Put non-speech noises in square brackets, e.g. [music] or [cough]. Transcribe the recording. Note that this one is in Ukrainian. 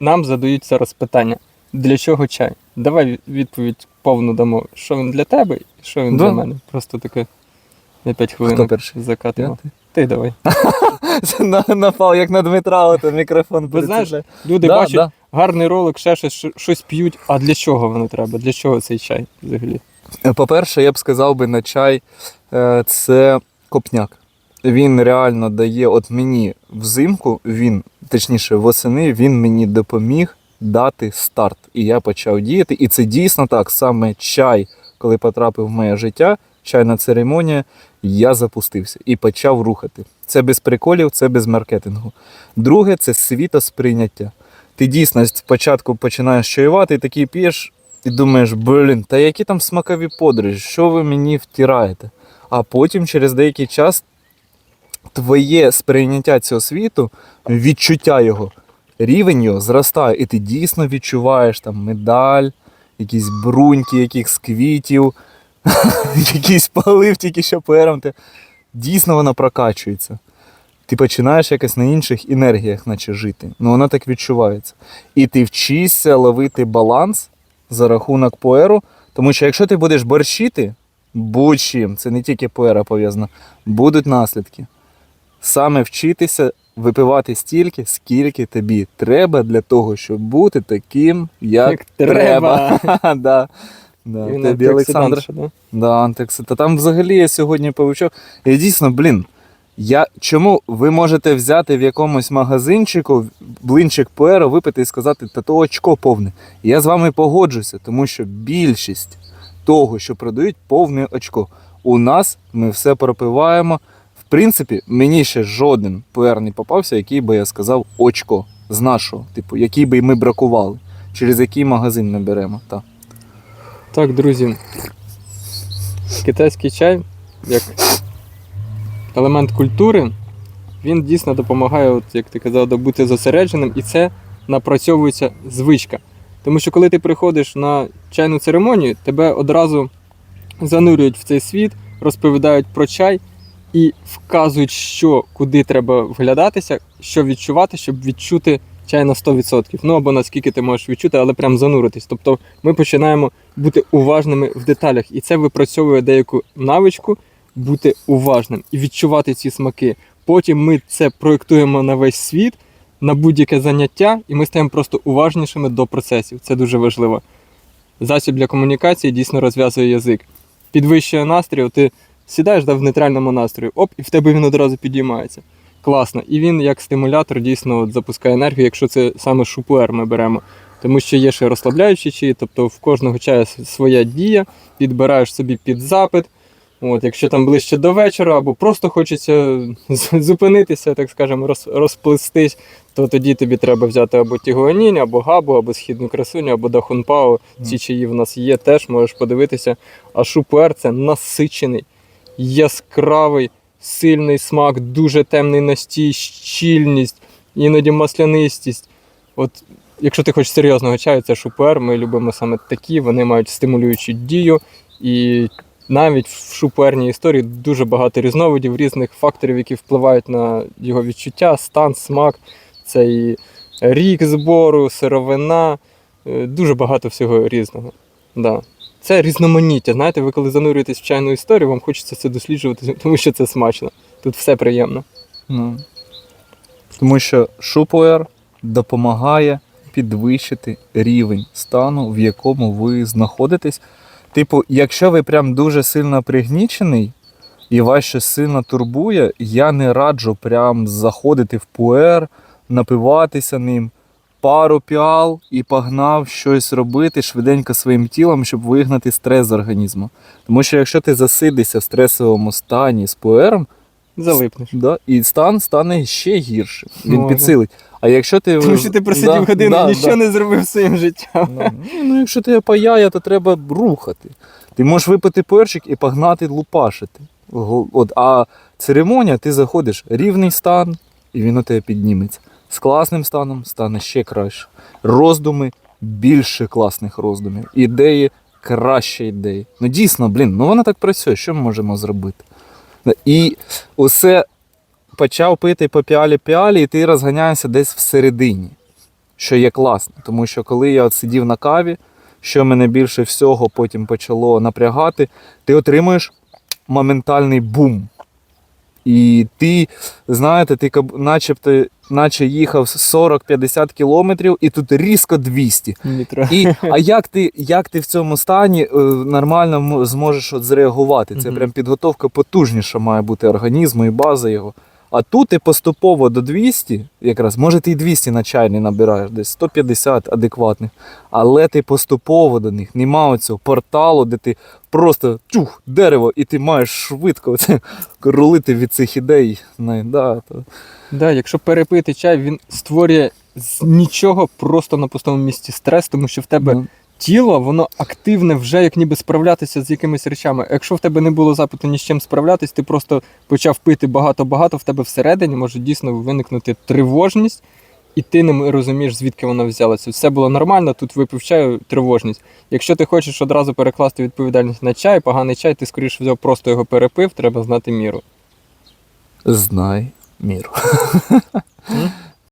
нам задають зараз питання: для чого чай? Давай відповідь повну дамо. Що він для тебе і що він Да. для мене. Просто таке на 5 хвилин Хто перший? закатимо. Я? Ти давай. [laughs] Напав, як на Дмитра, ото мікрофон Ви знаєш, люди Да, бачать да. гарний ролик, ще щось, щось п'ють. А для чого воно треба? Для чого цей чай взагалі? Е, По-перше, я б сказав би на чай е, це копняк. Він реально дає, от мені взимку, він, точніше, восени, він мені допоміг дати старт. І я почав діяти. І це дійсно так. Саме чай, коли потрапив в моє життя, чайна церемонія, я запустився і почав рухати. Це без приколів, це без маркетингу. Друге, це світосприйняття. Ти дійсно спочатку починаєш чаювати, і такий п'єш, і думаєш, блін, та які там смакові подорожі, що ви мені втираєте? А потім через деякий час твоє сприйняття цього світу, відчуття його, рівень його зростає, і ти дійсно відчуваєш там медаль, якісь бруньки, якихось квітів, [laughs] якийсь полив тільки що перемте. Дійсно воно прокачується. Ти починаєш якось на інших енергіях, наче жити. Ну воно так відчувається. І ти вчишся ловити баланс за рахунок поеру, тому що якщо ти будеш борщити, будь-чим, це не тільки поера пов'язано, будуть наслідки. Саме вчитися випивати стільки, скільки тобі треба для того, щоб бути таким, як, Як треба. [laughs] да. Да. І Тобі, Олександр. да? Да, антикси. Та там взагалі я сьогодні повчав. І дійсно, блін. Я, чому ви можете взяти в якомусь магазинчику блинчик пуеру, випити і сказати, та то очко повне. Я з вами погоджуся, тому що більшість того, що продають, повне очко. У нас ми все пропиваємо. В принципі, мені ще жоден пуер не попався, який би я сказав очко з нашого, типу, який би ми бракували, через який магазин ми беремо. Так. Так, друзі. Китайський чай, як елемент культури, він дійсно допомагає, от, як ти казав, бути зосередженим, і це напрацьовується звичка. Тому що коли ти приходиш на чайну церемонію, тебе одразу занурюють в цей світ, розповідають про чай і вказують, що куди треба вглядатися, що відчувати, щоб відчути чай на 100%. Ну або наскільки ти можеш відчути, але прям зануритись. Тобто ми починаємо бути уважними в деталях, і це випрацьовує деяку навичку бути уважним і відчувати ці смаки. Потім ми це проєктуємо на весь світ, на будь-яке заняття, і ми стаємо просто уважнішими до процесів. Це дуже важливо. Засіб для комунікації дійсно розв'язує язик. Підвищує настрій, ти сідаєш да, в нейтральному настрої, оп, і в тебе він одразу підіймається. Класно. І він як стимулятор дійсно от, запускає енергію, якщо це саме шупуер ми беремо. Тому що є ще розслабляючі чаї, тобто в кожного чая своя дія, підбираєш собі під запит. От, якщо там ближче до вечора, або просто хочеться зупинитися, так скажемо, роз, розплестись, то тоді тобі треба взяти або тігуанінь, або габу, або східну красуню, або дахунпао. Ці чаї в нас є, теж можеш подивитися. А шупуер це насичений, яскравий, сильний смак, дуже темний настій, щільність, іноді маслянистість. От якщо ти хочеш серйозного чаю, це шупуер. Ми любимо саме такі, вони мають стимулюючу дію. І навіть в шупуерній історії дуже багато різновидів, різних факторів, які впливають на його відчуття, стан, смак. Це і рік збору, сировина, е, дуже багато всього різного. Да. Це різноманіття. Знаєте, ви коли занурюєтесь в чайну історію, вам хочеться це досліджувати, [laughs] тому що це смачно. Тут все приємно. Ну, тому що шупуер допомагає підвищити рівень стану, в якому ви знаходитесь. Типу, якщо ви прям дуже сильно пригнічений і вас щось сильно турбує, я не раджу прям заходити в пуер, напиватися ним. Пару піал і погнав щось робити швиденько своїм тілом, щоб вигнати стрес з організму. Тому що якщо ти засидишся в стресовому стані з пуером, Залипнеш. Да, і стан стане ще гіршим. Він Може. підсилить. А якщо ти. Тому що ти просидів Да, годину да, нічого да. не зробив своїм життям. Ну, ну, якщо тебе паяє, то треба рухати. Ти можеш випити перчик і погнати лупашити. От, а церемонія, ти заходиш рівний стан, і він у тебе підніметься. З класним станом стане ще краще. Роздуми більше класних роздумів. Ідеї краще ідеї. Ну дійсно, блін, ну вона так працює. Що ми можемо зробити? І усе почав пити по піалі піалі, і ти розганяєшся десь всередині. що є класно. Тому що коли я от сидів на каві, що мене більше всього потім почало напрягати, ти отримуєш моментальний бум. І ти, знаєте, ти начебто, наче їхав 40-50 кілометрів, і тут різко 200. Нітро. І, [laughs] а як ти, як ти в цьому стані е, нормально зможеш от зреагувати? Це угу. прям підготовка потужніша має бути організму і база його. А тут ти поступово до 200, якраз, може ти і 200 начальні набираєш, десь 150 адекватних, але ти поступово до них. Нема оцього порталу, де ти просто чух, дерево, і ти маєш швидко це, рулити від цих ідей. Не, да, то... Да, якщо перепити чай, він створює з нічого просто на пустому місці стрес, тому що в тебе Ну, тіло, воно активне вже як ніби справлятися з якимись речами. Якщо в тебе не було запиту ні з чим справлятись, ти просто почав пити багато-багато, в тебе всередині може дійсно виникнути тривожність, і ти не розумієш, звідки вона взялася. Все було нормально, тут випив чаю, тривожність. Якщо ти хочеш одразу перекласти відповідальність на чай, поганий чай, ти скоріше всього просто його перепив, треба знати міру. Знай міру.